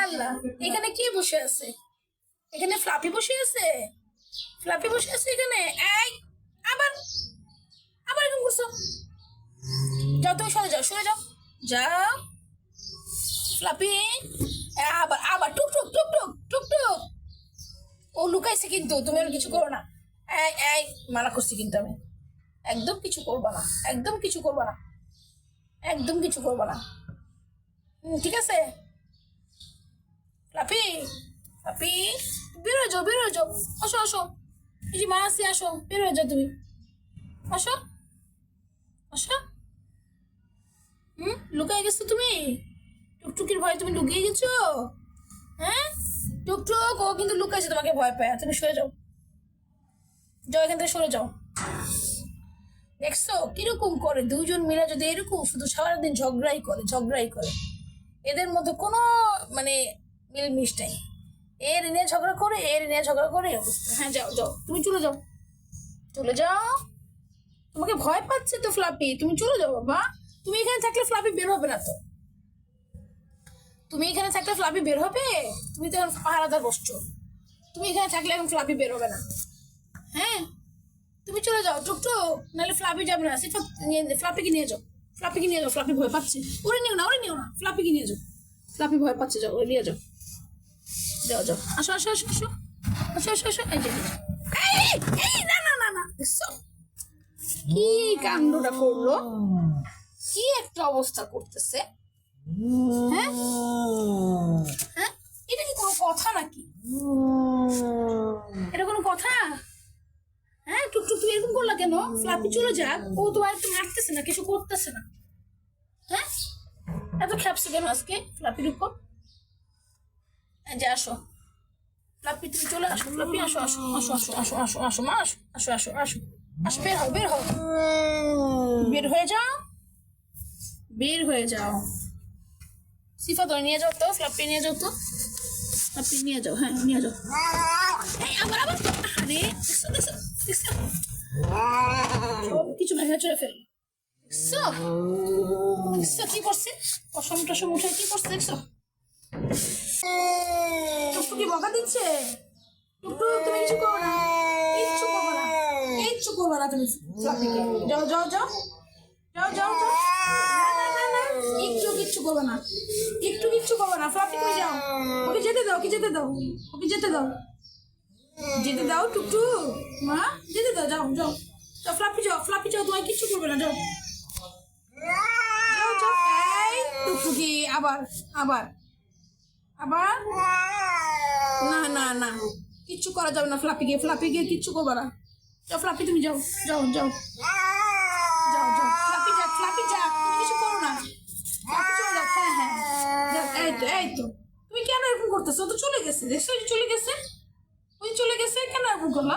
আল্লাহ, এখানে কি বসে আছে? এখানে ফ্লাপি বসে আছে? ফ্লাপি বসে আছে এখানে? এই, আবার আবার এরকম করছ? যাও তুমি সরে যাও সরে যাও। যাও। ফ্লাপি আবার আবার, টুক টুক টুক টুক টুক টুক। ও লুকাইছে কিন্তু, তুমি আর কিছু করো না। এই এই, মানা করছি কিন্তু আমি। একদম কিছু করবা না, একদম কিছু করবা না। একদম কিছু করবা না। ঠিক আছে? যাও বেরো যাও। আসো আসো। এই যে মা আসি আসো। বেরো যাও তুমি। আসো। আসো। হুম? লুকাই গেছো তুমি? টুকটুকির ভয় তুমি লুকিয়ে গেছো? হ্যাঁ? টুকটুক, ও কিন্তু লুকাইছে তোমাকে ভয় পায়। তুমি সরে যাও। যাও এখান থেকে, সরে যাও। দেখছ? কীরকম করে? দুজন মিলে যদি এরকম শুধু সারাদিন ঝগড়াই করে ঝগড়াই করে, এদের মধ্যে কোনো মানে মিলমিশ নাই। এর নিয়ে ঝগড়া করে এর নিয়ে ঝগড়া করে। হ্যাঁ যাও যাও, তুমি চলে যাও। চলে যাও। তোমাকে ভয় পাচ্ছে তো ফ্লাপি, তুমি চলে যাও বাবা। তুমি এখানে থাকলে ফ্লাপি বের হবে না তো। তুমি এখানে থাকলে ফ্লাপি বের হবে? তুমি তো এখন পাহারাদার বসছো। তুমি এখানে থাকলে এখন ফ্লাপি বের হবে না। হ্যাঁ তুমি চলে যাও টুকটুক নাহলে ফ্লাপি যাবে না। নিয়ে ফ্লাপিকে নিয়ে যাও। ফ্লাপিকে নিয়ে যাও, ফ্লাপি ভয় পাচ্ছে। ওরে নিও না, ওরে নিও না। ফ্লাপিকে নিয়ে যাও। ফ্লাপি ভয় পাচ্ছে, যাও, ওরে নিয়ে যাও। যাও যাও। আসো আসো আসো আসো। আসো আসো আসো। এই যে এই, না না না না। দেখছ? কি কাণ্ডটা করল? কি একটা অবস্থা করতেছে? হ্যাঁ? হ্যাঁ? এটা কি কোনো কথা নাকি? এটা কোনো কথা? হ্যাঁ টুকটুক তুমি এরকম করলা কেন? ফ্লাপি চলে যাক। ও তোমার একটু মারতেছে না কিছু করতেছে না। হ্যাঁ? এত খেপছে কেন আজকে ফ্লাপির উপর? যে আসো। ফ্লাপি তুমি চলে আসো ফ্লাপি আসো আসো আসো আসো আসো আসো আসো, মা, আসো আসো আসো আসো। আসো, বের হও বের হও। বের হয়ে যাও। বের হয়ে যাও। সিফা, ধরে নিয়ে যাও তো ফ্লাপি নিয়ে যাও তো। ফ্লাপি নিয়ে যাও হ্যাঁ নিয়ে যাও। এই, আবার আবার। আরে, দেখছ দেখছ দেখছ। কিছু ভেঙে চলে ফেল। দেখছ? দেখছ কি করছে? পশম টসম উঠে কি করছে, দেখছ? বকা দিচ্ছে? টুকটুক তুমি কিছু করো না। কিচ্ছু করব না। কিচ্ছু করব না তুমি ফ্লাপিকে যাও যাও যাও। যাও যাও যাও। না, কিচ্ছু করবে না। একটু কিচ্ছু করবে না। ফ্লাপি তুমি যাও। ওকে যেতে দাও ওকে যেতে দাও। ওকে যেতে দাও। যেতে দাও টুকটু মা যেতে দাও যাও যাও। যাও ফ্লাপি যাও ফ্লাপি যাও তোমায় কিচ্ছু করবে না যাও। যাও যাও। এই টুকটুকি আবার আবার। আবার? না না না। কিচ্ছু করা যাবে না ফ্লাপি গিয়ে ফ্লাপি গিয়ে কিচ্ছু করবে না। যাও ফ্লাপি তুমি যাও যাও যাও। যাও যাও। ফ্লাপি যাক ফ্লাপি যাক, তুমি কিছু করো না। ফ্লাপি চলে যাও হ্যাঁ হ্যাঁ। এই তো এই তো। তুমি কেন এরকম করতেছো? তো চলে গেছে। দেখছ চলে গেছে? ওই চলে গেছে, কেন এরকম করলা?